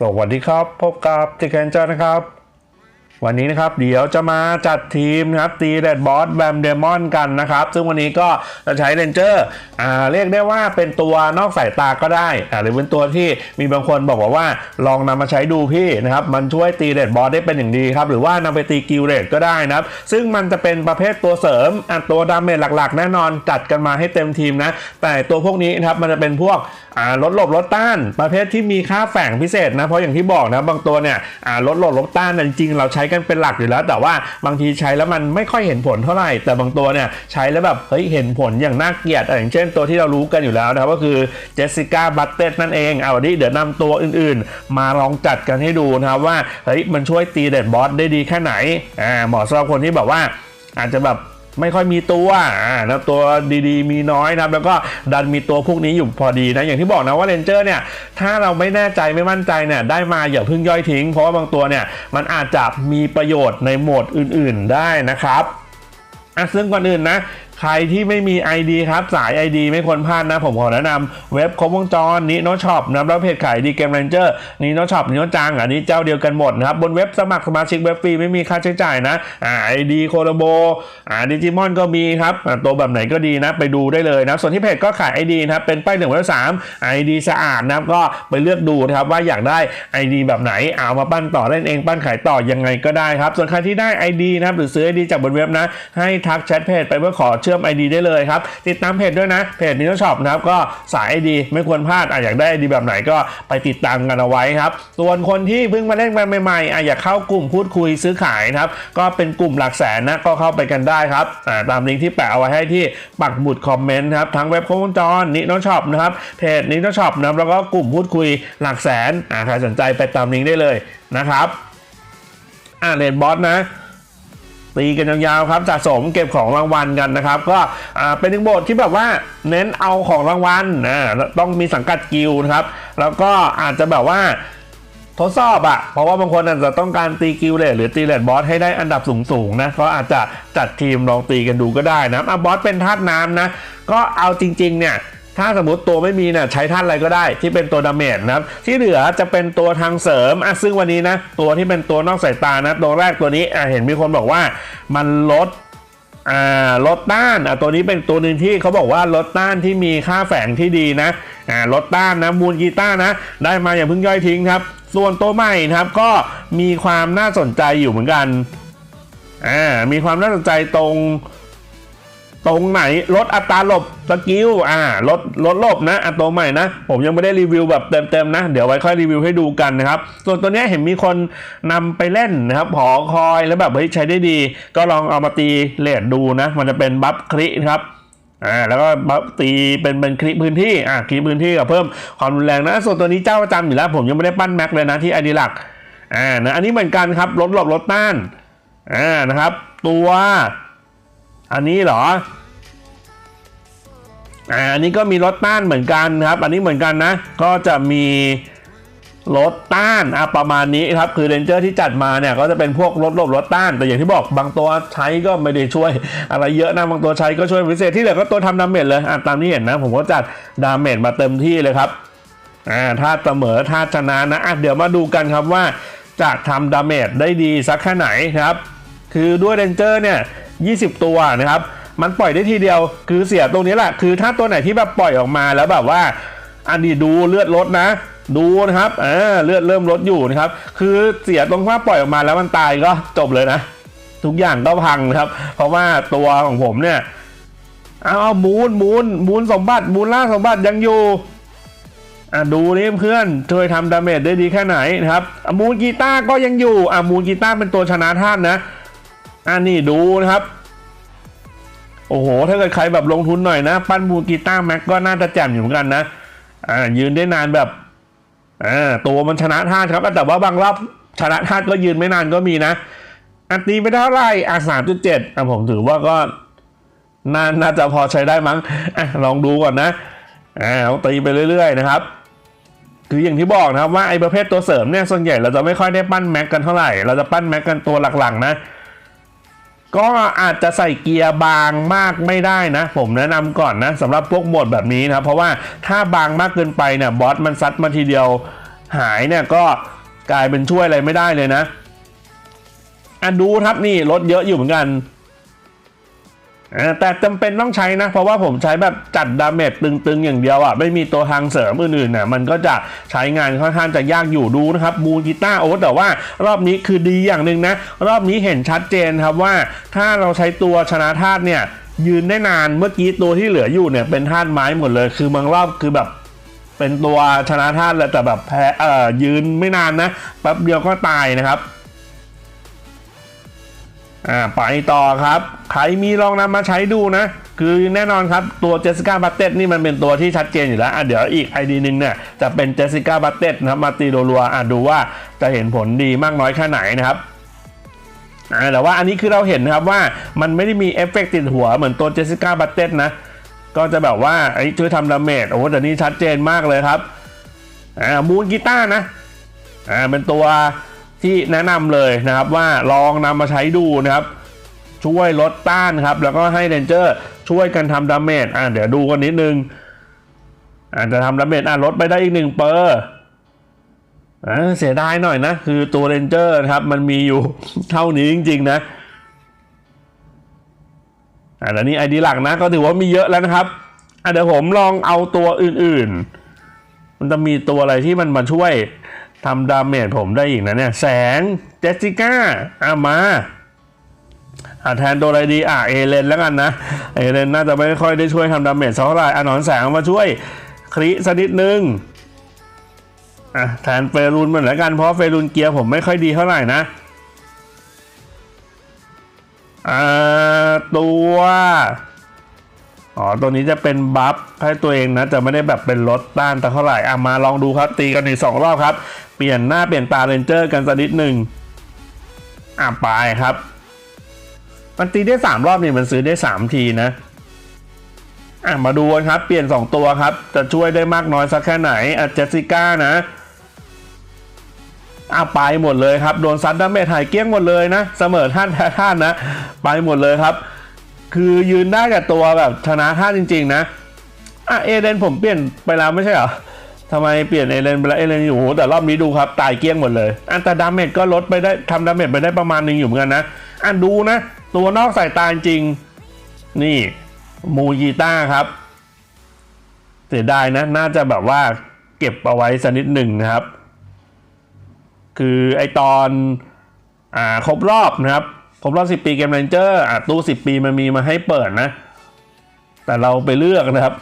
สวัสดีครับ พบกับเจแคนเจอร์นะครับ วันนี้นะครับเดี๋ยวจะมาจัดทีมนะครับตีเรดบอสแบมเดมอนกันนะครับ ซึ่งวันนี้ก็จะใช้เรนเจอร์อ่าเรียกได้ว่าเป็นตัวนอกสายตาก็ได้อ่าหรือเป็นตัวที่มีบางคนบอกว่าว่าลองนำมาใช้ดูพี่นะครับ มันช่วยตีเรดบอสได้เป็นอย่างดีครับ หรือว่านำไปตีกิลเรดก็ได้นะครับ ซึ่งมันจะเป็นประเภทตัวเสริมอะตัวดาเมจหลักๆ แน่นอนจัดกันมาให้เต็มทีมนะ แต่ตัวพวกนี้นะครับมันจะเป็นพวก ลดหลบลดต้าน ประเภทที่มีค่าแฝงพิเศษนะ เพราะอย่างที่บอกนะบางตัวเนี่ยลดหลบลดต้านจริงๆ เราใช้กันเป็นหลักอยู่แล้ว แต่ว่าบางทีใช้แล้วมันไม่ค่อยเห็นผลเท่าไหร่ แต่บางตัวเนี่ยใช้แล้วแบบเฮ้ยเห็นผลอย่างน่าเกลียดอะอย่างเช่นตัวที่เรารู้กันอยู่แล้วนะครับก็คือเจสสิก้าบัตเต็นั่นเองเอาวันนี้เดี๋ยวนำตัวอื่นๆ มาลองจัดกันให้ดูนะครับว่าเฮ้ยมันช่วยตีเด็ดบอสได้ดีแค่ไหนอ่าเหมาะสำหรับคนที่แบบว่าอาจจะแบบ ไม่ค่อยมีตัวนะตัวดีๆ มีน้อยนะครับ แล้วก็ดันมีตัวพวกนี้อยู่พอดีนะ อย่างที่บอกนะว่าเรนเจอร์เนี่ย ถ้าเราไม่แน่ใจไม่มั่นใจเนี่ย ได้มาอย่าเพิ่งย่อยทิ้ง เพราะว่าบางตัวเนี่ย มันอาจจะมีประโยชน์ในโหมดอื่น ๆ ได้นะครับอะซึ่งก่อนอื่นนะ ใครที่ไม่มี ID ครับสาย ID ไม่ควรพลาดนะ ผมขอแนะนำเว็บครบวงจรนิโนช็อปนะแล้วเพจขายดีเกมเรนเจอร์นิโนช็อปนิโนจังอันนี้เจ้าเดียวกันหมดนะครับบนเว็บสมัครสมาชิกเว็บฟรีไม่มีค่าใช้จ่ายนะอ่า ID โคโลโบอ่าดิจิมอนก็มีครับตัวแบบไหนก็ดีนะไปดูได้เลยนะส่วนที่เพจก็ขาย ID นะครับเป็นป้ายหนึ่งไว้สาม ID สะอาดนะครับก็ไปเลือกดูนะครับว่าอยากได้ ID แบบไหนเอามาปั้นต่อเล่นเองปั้นขายต่อยังไงก็ได้ครับส่วนใครที่ได้ ID นะครับหรือซื้อ ID จากบนเว็บนะให้ทักแชทเพจไปเพื่อขอชื่อม ID ได้เลยครับ ติดตามเพจด้วยนะ เพจนิโนช็อปนะครับ ก็สาย ID ไม่ควรพลาดอะอยากได้ ID แบบไหนก็ไปติดตามกันเอาไว้ครับ ส่วนคนที่เพิ่งมาเล่นกันใหม่ๆอะอยากเข้ากลุ่มพูดคุยซื้อขายนะครับ ก็เป็นกลุ่มหลักแสนนะก็เข้าไปกันได้ครับตามลิงก์ที่แปะเอาไว้ให้ที่ปักหมุดคอมเมนต์ครับทั้งเว็บโคงวงจรนิโนช็อปนะครับเพจนิโนช็อปนะครับแล้วก็กลุ่มพูดคุยหลักแสนอ่าใครสนใจไปตามลิงก์ได้เลยนะครับอ่าเลนบอสนะ ตีกันยาวๆครับสะสมเก็บของรางวัลกันนะครับ ก็เป็นหนึ่งบทที่แบบว่าเน้นเอาของรางวัลนะต้องมีสังกัดกิลนะครับ แล้วก็อาจจะแบบว่าทดสอบอะเพราะว่าบางคนอาจจะต้องการตีกิลเลทหรือตีเลดบอสให้ได้อันดับสูงๆนะก็อาจจะจัดทีมลองตีกันดูก็ได้นะอะบอสเป็นธาตุน้ำนะ ก็เอาจริงๆเนี่ย ถ้าสมมติตัวไม่มีเนี่ยใช้ท่านอะไรก็ได้ที่เป็นตัวดาเมจนะครับที่เหลือจะเป็นตัวทางเสริมอะซึ่งวันนี้นะตัวที่เป็นตัวนอกสายตานะตัวแรกตัวนี้อะเห็นมีคนบอกว่ามันลดอ่าลดต้านอะตัวนี้เป็นตัวหนึ่งที่เขาบอกว่าลดต้านที่มีค่าแฝงที่ดีนะอ่าลดต้านนะมูลกีต้านะ ได้มาอย่าเพิ่งย่อยทิ้งครับ ส่วนตัวใหม่นะครับก็มีความน่าสนใจอยู่เหมือนกันอ่ามีความน่าสนใจตรง ตรงไหนลดอัตราหลบสกิลอ่าลดลดหลบนะอัตราใหม่นะ ผมยังไม่ได้รีวิวแบบเต็มๆนะ เดี๋ยวไว้ค่อยรีวิวให้ดูกันนะครับ ส่วนตัวเนี้ยเห็นมีคนนำไปเล่นนะครับหอคอยแล้วแบบเฮ้ยใช้ได้ดี ก็ลองเอามาตีเลดดูนะ มันจะเป็นบัฟคริครับอ่าแล้วก็บัฟตีเป็นเป็นคลิพื้นที่อ่าคลิพื้นที่กับเพิ่มความรุนแรงนะ ส่วนตัวนี้เจ้าประจำอยู่แล้ว ผมยังไม่ได้ปั้นแม็กเลยนะที่อดีหลักอ่านะอันนี้เหมือนกันครับลดหลบลดต้านอ่านะครับ ตัวอันนี้เหรอ อ่าอันนี้ก็มีรถต้านเหมือนกันครับ อันนี้เหมือนกันนะ ก็จะมีรถต้านอะประมาณนี้ครับ คือเรนเจอร์ที่จัดมาเนี่ยก็จะเป็นพวกรถหลบรถต้าน แต่อย่างที่บอกบางตัวใช้ก็ไม่ได้ช่วย อะไรเยอะนะบางตัวใช้ก็ช่วยพิเศษที่เหลือก็ตัวทำดาเมจเลยอะตามที่เห็นนะ ผมก็จัดดาเมจมาเต็มที่เลยครับอ่าถ้าเสมอถ้าชนะนะอะเดี๋ยวมาดูกันครับว่าจะทำดาเมจได้ดีสักแค่ไหนครับ คือด้วยเรนเจอร์เนี่ย20 ตัวนะครับ มันปล่อยได้ทีเดียว คือเสียตรงนี้แหละ คือถ้าตัวไหนที่แบบปล่อยออกมาแล้วแบบว่า อันนี้ดูเลือดลดนะ ดูนะครับเออเลือดเริ่มลดอยู่นะครับ คือเสียตรงว่าปล่อยออกมาแล้วมันตายก็จบเลยนะ ทุกอย่างก็พังนะครับ เพราะว่าตัวของผมเนี่ย เอาเอามูลมูลมูลสมบัติมูลล่าสมบัติยังอยู่อะดูนี่เพื่อนช่วยทำดาเมจได้ดีแค่ไหนนะครับอะมูลกีตาร์ก็ยังอยู่อะมูลกีตาร์เป็นตัวชนะท่านนะอะนี่ดูนะครับ โอ้โห ถ้าเกิดใครแบบลงทุนหน่อยนะ ปั้นมูกีต้าแม็กก็น่าจะแจ่มอยู่เหมือนกันนะ อ่า ยืนได้นานแบบอ่าตัวมันชนะท่าครับ แต่ว่าบางรอบชนะท่าก็ยืนไม่นานก็มีนะ อันตีไม่เท่าไหร่อะสามจุดเจ็ดอะผมถือว่าก็น่าน่าจะพอใช้ได้มั้งอะลองดูก่อนนะอ่าตีไปเรื่อย ๆ นะครับ คืออย่างที่บอกนะครับว่าไอ้ประเภทตัวเสริมเนี่ยส่วนใหญ่เราจะไม่ค่อยได้ปั้นแม็กกันเท่าไหร่ เราจะปั้นแม็กกันตัวหลักๆนะ ก็อาจจะใส่เกียร์บางมากไม่ได้นะ ผมแนะนำก่อนนะสำหรับพวกโหมดแบบนี้นะเพราะว่าถ้าบางมากเกินไปเนี่ยบอสมันซัดมาทีเดียวหายเนี่ยก็กลายเป็นช่วยอะไรไม่ได้เลยนะอะดูครับนี่ลดเยอะอยู่เหมือนกัน แต่จำเป็นต้องใช้นะ เพราะว่าผมใช้แบบจัดดาเมจตึงๆ อย่างเดียวอะ่ะ ไม่มีตัวทางเสริมอื่นๆน่ะมันก็จะใช้งานค่อนข้างจะยากอยู่ดูนะครับมูลกีตาร์โอ้แต่ว่ารอบนี้คือดีอย่างหนึ่งนะ รอบนี้เห็นชัดเจนครับว่าถ้าเราใช้ตัวชนะธาตุเนี่ย ยืนได้นานเมื่อกี้ตัวที่เหลืออยู่เนี่ยเป็นธาตุไม้หมดเลย คือบางรอบคือแบบเป็นตัวชนะธาตุแหละแต่แบบแพ้เอ่อยืนไม่นานนะแป๊บเดียวก็ตายนะครับ อ่าไปต่อครับ ใครมีลองนำมาใช้ดูนะ คือแน่นอนครับ ตัวเจสสิก้าบัตเต็นี่มันเป็นตัวที่ชัดเจนอยู่แล้วอะเดี๋ยวอีก ID หนึ่งเนี่ยจะเป็นเจสสิก้าบัตเต็นะครับมาตีรัวๆอะดูว่าจะเห็นผลดีมากน้อยแค่ไหนนะครับอ่าแต่ว่าอันนี้คือเราเห็นนะครับว่ามันไม่ได้มีเอฟเฟกต์ติดหัวเหมือนตัวเจสสิก้าบัตเต็นะ ก็จะแบบว่าไอ้ช่วยทำดาเมจโอ้แต่นี่ชัดเจนมากเลยครับอ่ามูนกีตาร์นะอ่าเป็นตัว ที่แนะนำเลยนะครับว่าลองนำมาใช้ดูนะครับ ช่วยลดต้านครับ แล้วก็ให้เรนเจอร์ช่วยกันทำดาเมจอ่าเดี๋ยวดูกันนิดนึงอาจจะทำดาเมจอ่าลดไปได้อีกหนึ่งเปอร์อ่าเสียดายหน่อยนะ คือตัวเรนเจอร์นะครับ มันมีอยู่เท่านี้จริง ๆ นะอ่าแล้วนี่ไอดีหลักนะ ก็ถือว่ามีเยอะแล้วนะครับอะเดี๋ยวผมลองเอาตัวอื่น ๆ มันจะมีตัวอะไรที่มันมาช่วย ทำดาเมจผมได้อีกนะเนี่ย แสงเจสสิก้าอะมาอะแทนตัวอะไรดีอะเอเลนแล้วกันนะ เอเลนน่าจะไม่ค่อยได้ช่วยทำดาเมจเท่าไหร่อะหนอนแสงมาช่วยคริสักนิดนึงอะแทนเฟรูนเหมือนแล้วกันเพราะเฟรูนเกียร์ผมไม่ค่อยดีเท่าไหร่นะอ่าตัว อ๋อ ตัวนี้จะเป็นบัฟให้ตัวเองนะ จะไม่ได้แบบเป็นลดต้านแต่เท่าไหร่อะมาลองดูครับ ตีกันอีกสองรอบครับ เปลี่ยนหน้าเปลี่ยนตาเรนเจอร์กันสักนิดหนึ่งอะไปครับ มันตีได้สามรอบนี่มันซื้อได้สามทีนะอะมาดูกันครับ เปลี่ยนสองตัวครับ จะช่วยได้มากน้อยสักแค่ไหนอะเจสสิก้านะอะไปหมดเลยครับ โดนซัดดาเมจหายเกลี้ยงหมดเลยนะ เสมอท่านแพ้ท่านนะ ไปหมดเลยครับ คือยืนได้กับตัวแบบชนะท่าจริง ๆ นะอะเอเลนผมเปลี่ยนไปแล้วไม่ใช่เหรอทำไมเปลี่ยนเอเลนไปแล้วเอเลนอยู่โหแต่รอบนี้ดูครับตายเกลี้ยงหมดเลย อันแต่ดาเมจก็ลดไปได้ทำดาเมจไปได้ประมาณหนึงอยู่เหมือนกันนะอันดูนะ ตัวนอกสายตาจริง นี่มูยีต้าครับเสียดายนะ น่าจะแบบว่าเก็บเอาไว้สักนิดหนึ่งนะครับ คือไอตอนอ่าครบรอบนะครับ ครบรอบ10ปีเกมเรนเจอร์อะตู้10ปีมันมีมาให้เปิดนะ แต่เราไปเลือกนะครับ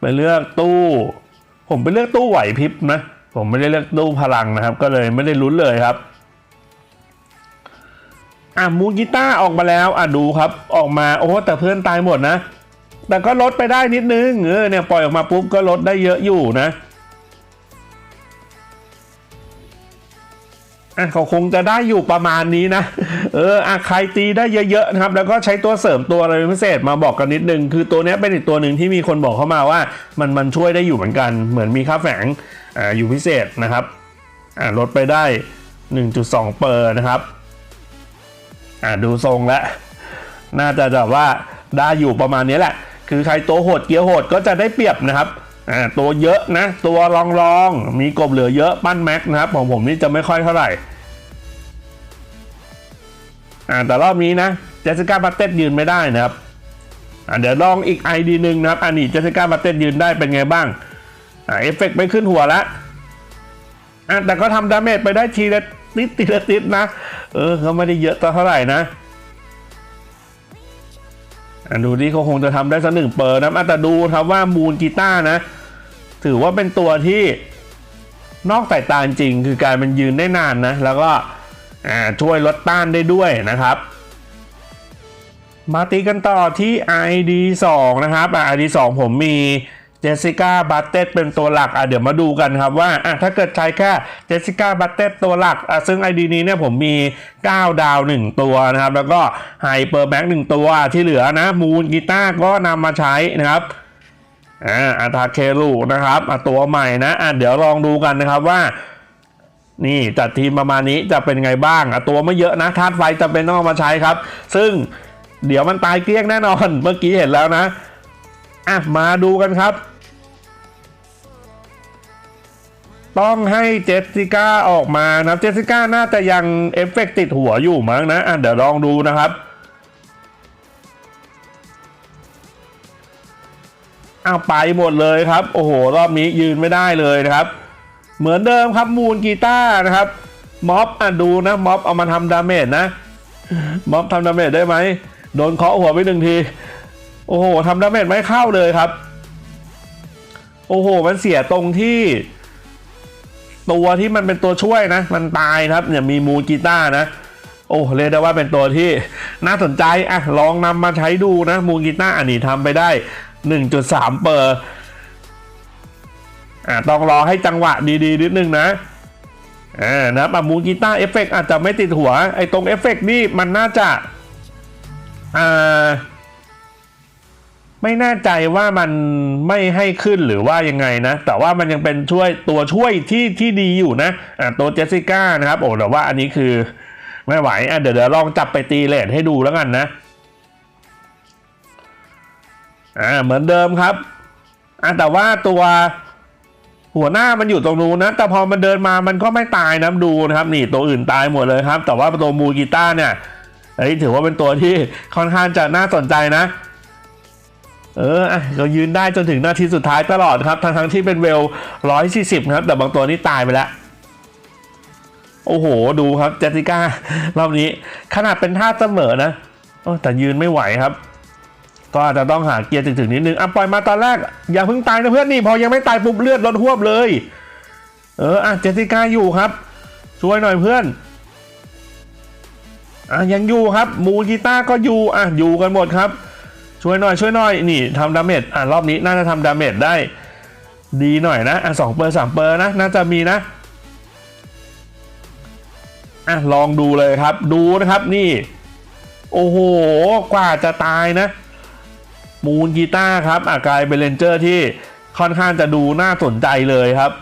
ไปเลือกตู้ ผมไปเลือกตู้ไหวพริบนะ ผมไม่ได้เลือกตู้พลังนะครับ ก็เลยไม่ได้ลุ้นเลยครับอะมูกีตาร์ออกมาแล้วอะดูครับออกมาโอ้แต่เพื่อนตายหมดนะ แต่ก็ลดไปได้นิดนึงเออเนี่ยปล่อยออกมาปุ๊บก็ลดได้เยอะอยู่นะ อะเขาคงจะได้อยู่ประมาณนี้นะ เอออะใครตีได้เยอะๆนะครับ แล้วก็ใช้ตัวเสริมตัวอะไรพิเศษมาบอกกันนิดนึง คือตัวนี้เป็นอีกตัวหนึ่งที่มีคนบอกเข้ามาว่า มันมันช่วยได้อยู่เหมือนกัน เหมือนมีค่าแฝงอ่าอยู่พิเศษนะครับอ่าลดไปได้ 1.2 เปอร์นะครับอ่าดูทรงแล้วน่าจะแบบว่าได้อยู่ประมาณนี้แหละ คือใครตัวโหดเกียร์โหดก็จะได้เปรียบนะครับอ่าตัวเยอะนะ ตัวรองรองๆมีกบเหลือเยอะ ปั้นแม็กนะครับของผมนี่จะไม่ค่อยเท่าไหร่ อ่าแต่รอบนี้นะเจสสิก้าบัตเต็ยืนไม่ได้นะครับอ่าเดี๋ยวลองอีก ID หนึ่งนะครับอันนี้เจสสิก้าบัตเต็ยืนได้เป็นไงบ้างอ่าเอฟเฟกต์ไม่ขึ้นหัวล้วอ่าแต่ก็ทำดาเมจไปได้ทีละนิดทีละนิดนะ เออก็ไม่ได้เยอะต่อเท่าไหร่นะดูดิเขาคงจะทำได้สักหนึ่งเปอร์นะแต่ดูครับว่ามูลกีตาร์นะ ถือว่าเป็นตัวที่นอกสายตาจริง คือการมันยืนได้นานนะ แล้วก็ ช่วยลดต้านได้ด้วยนะครับ มาตีกันต่อที่ ID 2นะครับอะ ID 2ผมมีเจสสิก้าบัตเต็เป็นตัวหลักอะเดี๋ยวมาดูกันครับว่าอะถ้าเกิดใช้แค่เจสสิก้าบัตเต็ตัวหลักอะซึ่ง ID นี้เนี่ยผมมี 9 ดาว 1 ตัวนะครับ แล้วก็ไฮเปอร์แบ็ก1ตัวที่เหลือนะมูนกีตาร์ก็นำมาใช้นะครับอ่าอาตาเคลูนะครับอะตัวใหม่นะอะเดี๋ยวลองดูกันนะครับว่า นี่จัดทีมประมาณนี้จะเป็นไงบ้างอะตัวไม่เยอะนะธาตุไฟจะเป็นต้องเอามาใช้ครับ ซึ่งเดี๋ยวมันตายเกลี้ยงแน่นอน เมื่อกี้เห็นแล้วนะอะมาดูกันครับ ต้องให้เจสสิก้าออกมานะเจสสิก้าน่าจะยังเอฟเฟกต์ติดหัวอยู่มั้งนะอะเดี๋ยวลองดูนะครับอ้าวไปหมดเลยครับ โอ้โห รอบนี้ยืนไม่ได้เลยนะครับ เหมือนเดิมครับมูนกีตาร์นะครับม็อบอะดูนะม็อบเอามาทำดาเมจนะม็อบทำดาเมจได้ไหมโดนเคาะหัวไปหนึ่งที โอ้โหทำดาเมจไม่เข้าเลยครับ โอ้โห มันเสียตรงที่ ตัวที่มันเป็นตัวช่วยนะ มันตายครับเนี่ยมีมูกีตาร์นะ โอ้เรียกได้ว่าเป็นตัวที่น่าสนใจอะลองนำมาใช้ดูนะ มูกีตาร์อันนี้ทำไปได้ 1.3 เปอร์ อะต้องรอให้จังหวะดีๆนิดนึงนะอ่านะปะมูกีตาร์เอฟเฟกอาจจะไม่ติดหัวไอ้ตรงเอฟเฟกนี่มันน่าจะอ่าไม่แน่ใจว่ามันไม่ให้ขึ้นหรือว่ายังไงนะ แต่ว่ามันยังเป็นช่วยตัวช่วยที่ที่ดีอยู่นะอะตัวเจสสิก้านะครับโอ้แต่ว่าอันนี้คือไม่ไหวอะเดี๋ยวเดี๋ยวลองจับไปตีเลทให้ดูแล้วกันนะอ่าเหมือนเดิมครับอะแต่ว่าตัว หัวหน้ามันอยู่ตรงนู้นนะ แต่พอมันเดินมามันก็ไม่ตายนะดูนะครับ นี่ตัวอื่นตายหมดเลยครับ แต่ว่าตัวมูกีต้าเนี่ยเอ้ถือว่าเป็นตัวที่ค่อนข้างจะน่าสนใจนะ เออเรายืนได้จนถึงนาทีสุดท้ายตลอดครับ ทั้งทั้งที่เป็นเวล140ครับ แต่บางตัวนี่ตายไปแล้ว โอ้โห ดูครับเจสิก้ารอบนี้ ขนาดเป็นท่าเสมอนะอแต่ยืนไม่ไหวครับ ก็อาจจะต้องหาเกียร์ถึงๆนิดนึงอะปล่อยมาตอนแรก อย่าเพิ่งตายนะเพื่อนนี่พอยังไม่ตายปุ๊บเลือดลดหวบเลย เอออะเจสสิก้าอยู่ครับ ช่วยหน่อยเพื่อนอะยังอยู่ครับมูกีต้าร์ก็อยู่อะอยู่กันหมดครับ ช่วยหน่อยช่วยหน่อยนี่ทำดาเมจอะรอบนี้น่าจะทำดาเมจได้ดีหน่อยนะอะสองเปอร์สามเปอร์นะน่าจะมีนะอะลองดูเลยครับดูนะครับนี่ โอ้โห กว่าจะตายนะ มูนกีตาร์ครับอากลายเป็นเลนเจอร์ที่ค่อนข้างจะดูน่าสนใจเลยครับ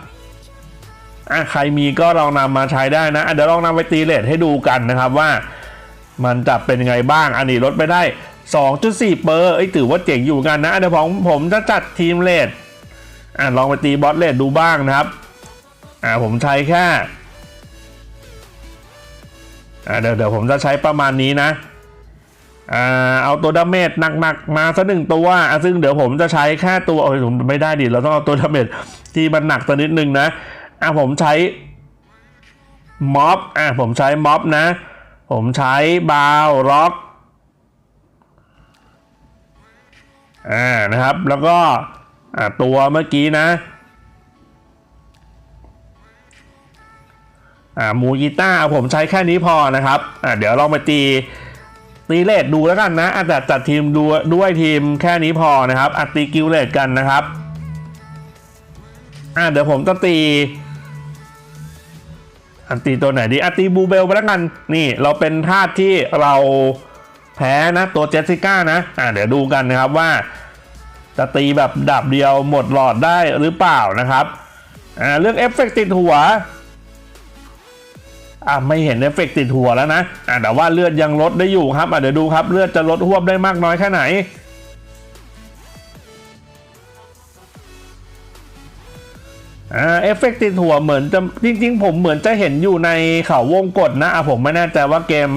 อะใครมีก็ลองนำมาใช้ได้นะเดี๋ยวลองนำไปตีเลทให้ดูกันนะครับว่า มันจะเป็นยังไงบ้างอันนี้ลดไปได้ 2.4 เปอร์เอ้ถือว่าเจ๋งอยู่กันนะเดี๋ยวผมผมจะจัดทีมเลดอ่าลองไปตีบอสเลดดูบ้างนะครับอ่าผมใช้แค่อ่าเดี๋ยวเดี๋ยวผมจะใช้ประมาณนี้นะ เอาตัวดาเมจหนักๆมาสักหนึ่งตัวซึ่งเดี๋ยวผมจะใช้แค่ตัวโอ้ยผมไม่ได้ดิเราต้องเอาตัวดาเมจที่มันหนักตัวนิดนึงนะอะผมใช้ม็อบอะผมใช้ม็อบนะ ผมใช้บาวล็อกอ่านะครับแล้วก็อ่าตัวเมื่อกี้นะอ่ามูกีต้าผมใช้แค่นี้พอนะครับอ่าเดี๋ยวลองไปตี ตีเลทดูแล้วกันนะอาจจะจัดทีมดูด้วยทีมแค่นี้พอนะครับอัดตีกิลเลทกันนะครับอ่าเดี๋ยวผมจะตีอันตีตัวไหนดีอันตีบูเบลไปแล้วกัน นี่เราเป็นธาตุที่เราแพ้นะตัวเจสสิก้านะ อ่าเดี๋ยวดูกันนะครับว่า จะตีแบบดับเดียวหมดหลอดได้หรือเปล่านะครับ อ่าเรื่องเอฟเฟกต์ติดหัว อ่าไม่เห็นเอฟเฟกต์ติดหัวแล้วนะอ่าแต่ว่าเลือดยังลดได้อยู่ครับอ่าเดี๋ยวดูครับเลือดจะลดหวบได้มากน้อยแค่ไหนอ่าเอฟเฟกต์ติดหัวเหมือนจะจริง ๆ ผมเหมือนจะเห็นอยู่ในเขาวงกดนะอะผมไม่แน่ใจว่าเกม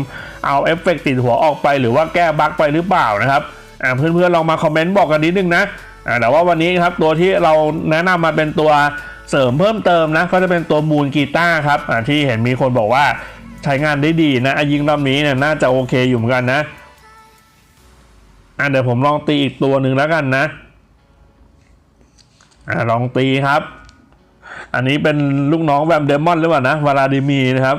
เอาเอฟเฟกต์ติดหัวออกไปหรือว่าแก้บั๊กไปหรือเปล่านะครับอ่าเพื่อนๆลองมาคอมเมนต์บอกกันนิดนึงนะอ่าแต่ว่าวันนี้ครับตัวที่เราแนะนำมาเป็นตัว เสริมเพิ่มเติมนะก็จะเป็นตัวมูนกีตาร์ครับที่เห็นมีคนบอกว่าใช้งานได้ดีนะอยิงรอบนี้เนี่ยน่าจะโอเคอยู่เหมือนกันนะอ่าเดี๋ยวผมลองตีอีกตัวหนึ่งแล้วกันนะอ่าลองตีครับ อันนี้เป็นลูกน้องแวมเดมอนหรือเปล่านะวลาดิมีนะครับ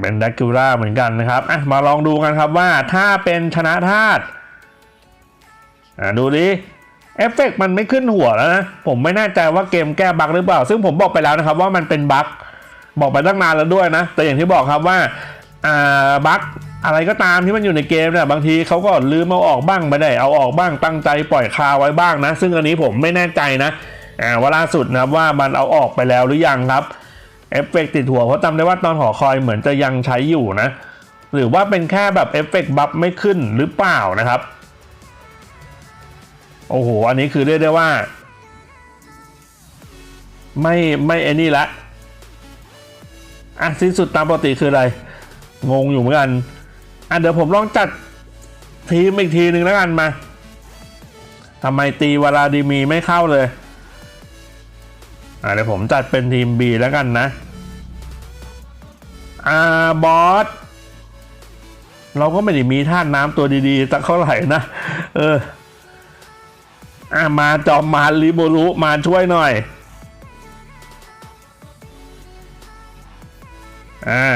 เป็นดักกิล่าเหมือนกันนะครับอะมาลองดูกันครับว่าถ้าเป็นชนะธาตุอ่าดูดิ เอฟเฟกต์มันไม่ขึ้นหัวแล้วนะ ผมไม่แน่ใจว่าเกมแก้บั๊กหรือเปล่า ซึ่งผมบอกไปแล้วนะครับว่ามันเป็นบั๊กบอกไปตั้งนานแล้วด้วยนะ แต่อย่างที่บอกครับว่าบั๊กอะไรก็ตามที่มันอยู่ในเกมเนี่ยบางทีเขาก็ลืมเอาออกบ้างไม่ได้เอาออกบ้างตั้งใจปล่อยคาไว้บ้างนะ ซึ่งอันนี้ผมไม่แน่ใจนะว่าล่าสุดนะครับว่ามันเอาออกไปแล้วหรือยังครับเอฟเฟกต์ติดหัวเพราะจำได้ว่าตอนหอคอยเหมือนจะยังใช้อยู่นะ หรือว่าเป็นแค่แบบเอฟเฟกต์บัฟไม่ขึ้นหรือเปล่านะครับ โอ้โห อันนี้คือเรียกได้ว่า ไม่ไม่ไอ้นี่ละอะสิ้นสุดตามปกติคืออะไร งงอยู่เหมือนกัน อะเดี๋ยวผมลองจัดทีมอีกทีหนึ่งแล้วกันมาทำไมตีวลาดีมีไม่เข้าเลย อะเดี๋ยวผมจัดเป็นทีม B แล้วกันนะ อ่าบอส เราก็ไม่ได้มีท่านน้ำตัวดีๆสักเท่าไหร่นะ เออ อ่ามาจอมมารลิโบรุมาช่วยหน่อย อ่า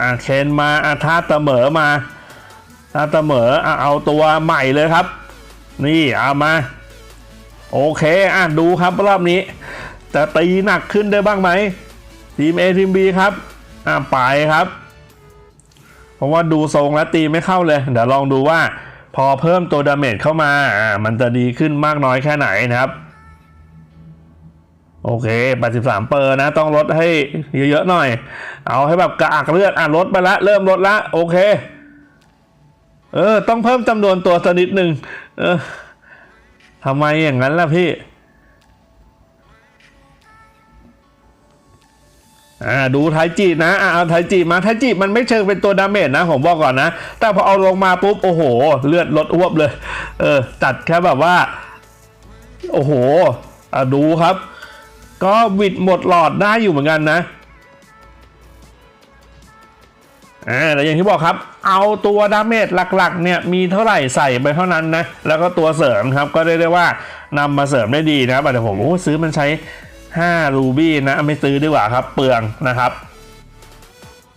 อ่าเคนมาอาท่าเสมอมาท่าเสมออะเอาตัวใหม่เลยครับ นี่เอามา โอเค อะดูครับรอบนี้ จะตีหนักขึ้นได้บ้างไหมทีม A ทีม B ครับ อะไปครับ เพราะว่าดูทรงแล้วตีไม่เข้าเลย เดี๋ยวลองดูว่า พอเพิ่มตัวดาเมจเข้ามาอ่ามันจะดีขึ้นมากน้อยแค่ไหนนะครับ โอเค 83 เปอร์นะ ต้องลดให้เยอะๆหน่อย เอาให้แบบกระอักเลือด อะลดไปละ เริ่มลดละ โอเค เออ ต้องเพิ่มจำนวนตัวสักนิดหนึ่งเออทำไมอย่างนั้นล่ะพี่ อ่าดูไทจินะอ่าเอาไทจิมาไทจิมันไม่เชิงเป็นตัวดาเมจนะผมบอกก่อนนะ แต่พอเอาลงมาปุ๊บโอ้โห เลือดลดอ้วบเลย เออจัดแค่แบบว่า โอ้โหอ่ดูครับ ก็วิดหมดหลอดได้อยู่เหมือนกันนะอ่าแต่อย่างที่บอกครับ เอาตัวดาเมจหลักๆ เนี่ยมีเท่าไหร่ใส่ไปเท่านั้นนะ แล้วก็ตัวเสริมครับก็ได้ได้ว่านำมาเสริมได้ดีนะครับแต่ผมโอ้ซื้อมันใช้ 5รูบี้นะไม่ซื้อดีกว่าครับเปลืองนะครับ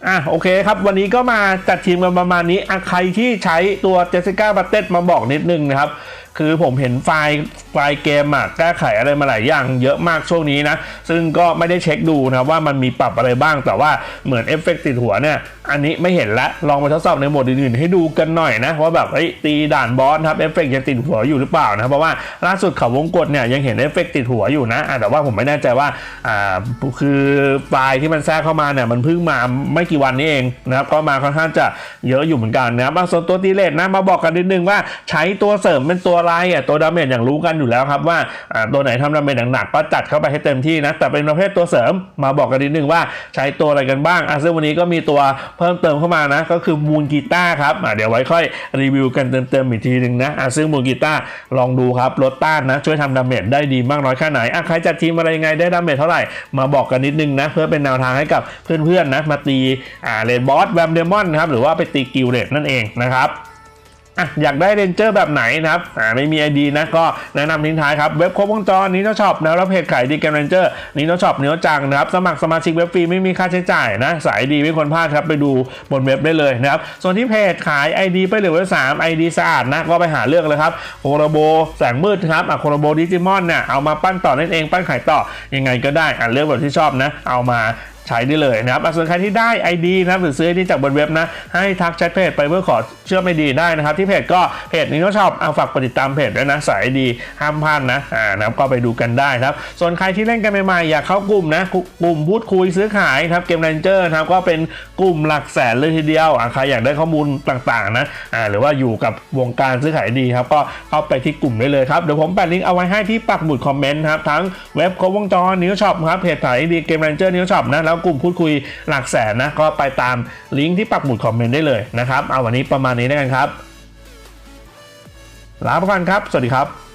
อะโอเคครับวันนี้ก็มาจัดทีมกันประมาณนี้อะใครที่ใช้ตัวเจสสิก้าบัตเต็มาบอกนิดนึงนะครับ คือผมเห็นไฟล์ไฟล์เกมอะแก้ไขอะไรมาหลายอย่างเยอะมากช่วงนี้นะ ซึ่งก็ไม่ได้เช็คดูนะว่ามันมีปรับอะไรบ้างแต่ว่าเหมือนเอฟเฟกต์ติดหัวเนี่ย อันนี้ไม่เห็นละลองไปทดสอบในโหมดอื่นๆ ให้ดูกันหน่อยนะว่าแบบเฮ้ยตีด่านบอสครับเอฟเฟกต์ยังติดหัวอยู่หรือเปล่านะเพราะว่าล่าสุดเขาวงกดเนี่ยยังเห็นเอฟเฟกต์ติดหัวอยู่นะแต่ว่าผมไม่แน่ใจว่าอ่าคือไฟล์ที่มันแทรกเข้ามาเนี่ยมันเพิ่งมาไม่กี่วันนี้เองนะครับก็มาค่อนข้างจะเยอะอยู่เหมือนกันนะครับส่วนตัวตีเลทนะมาบอกกันนิดนึงว่าใช้ตัวเสริมเป็นตัวอะไรอะตัวดาเมจอย่างรู้กันอยู่แล้วครับว่าอ่าตัวไหนทำดาเมจหนักๆก็จัดเข้าไปให้เต็มที่นะแต่เป็นประเภทตัวเสริมมาบอกกันนิดนึงว่าใช้ตัวอะไรกันบ้างอะซึ่งวันนี้ก็มีตัวเพิ่มเติมเข้ามานะ ก็คือมูลกีตาร์ครับเดี๋ยวไว้ค่อยรีวิวกันเติมๆอีกทีหนึ่งนะะซึ่งมูลกีตาร์ลองดูครับลดต้านนะ ช่วยทำดาเมจได้ดีมากน้อยแค่ไหนใครจัดทีมอะไรยังไงได้ดาเมจเท่าไหร่มาบอกกันนิดนึงนะเพื่อเป็นแนวทางให้กับเพื่อนๆนะมาตีเลนบอสแวมเดมอนครับหรือว่าไปตีกิลเลตนั่นเองนะครับ อะอยากได้เรนเจอร์แบบไหนนะครับอ่าไม่มีไอดีนะก็แนะนำทิ้งท้ายครับ เว็บครบวงจรนี้เจ้าช็อปนะแล้วเพจขายดีเกมเรนเจอร์นี้เจ้าช็อปเนื้อจังนะครับสมัครสมาชิกเว็บฟรีไม่มีค่าใช้จ่ายนะสายดีไม่ควรพลาดครับไปดูบนเว็บได้เลยนะครับส่วนที่เพจขาย ID ไปเหลือไว้สาม ID สะอาดนะก็ไปหาเลือกเลยครับโคโรโบแสงมืดครับอะโคโรโบดิจิมอนเนี่ยเอามาปั้นต่อนั่นเองปั้นขายต่อยังไงก็ได้อะเลือกแบบที่ชอบนะเอามา ใช้ได้เลยนะครับส่วนใครที่ได้ ID นะครับหรือซื้อ ID จากบนเว็บนะ ให้ทักแชทเพจไปเพื่อขอเชื่อม ID ได้นะครับ ที่เพจก็เพจนี้ก็ชอบเอาฝากกดติดตามเพจด้วยนะสาย ID ห้ามพลาดนะอ่านะครับก็ไปดูกันได้ครับ ส่วนใครที่เล่นกันใหม่ๆอยากเข้ากลุ่มนะกลุ่มพูดคุยซื้อขายครับเกม r รนเจอร์นะครับก็เป็นกลุ่มหลักแสนเลยทีเดียวใครอยากได้ข้อมูลต่างๆนะอ่าหรือว่าอยู่กับวงการซื้อขายดีครับก็เข้าไปที่กลุ่มได้เลยครับเดี๋ยวผมแปะลิงก์เอาไว้ให้ที่ปักหมุดคอมเมนต์ครับทั้งเว็บครบวงจรนิ้วช็อปครับเพจขายดีเกม r รนเจอร์นิ้วช็อปนะแล้วกลุ่มพูดคุยหลักแสนนะก็ไปตามลิงก์ที่ปักหมุดคอมเมนต์ได้เลยนะครับเอาวันนี้ประมาณนี้นะครับลาไปก่อนครับ สวัสดีครับ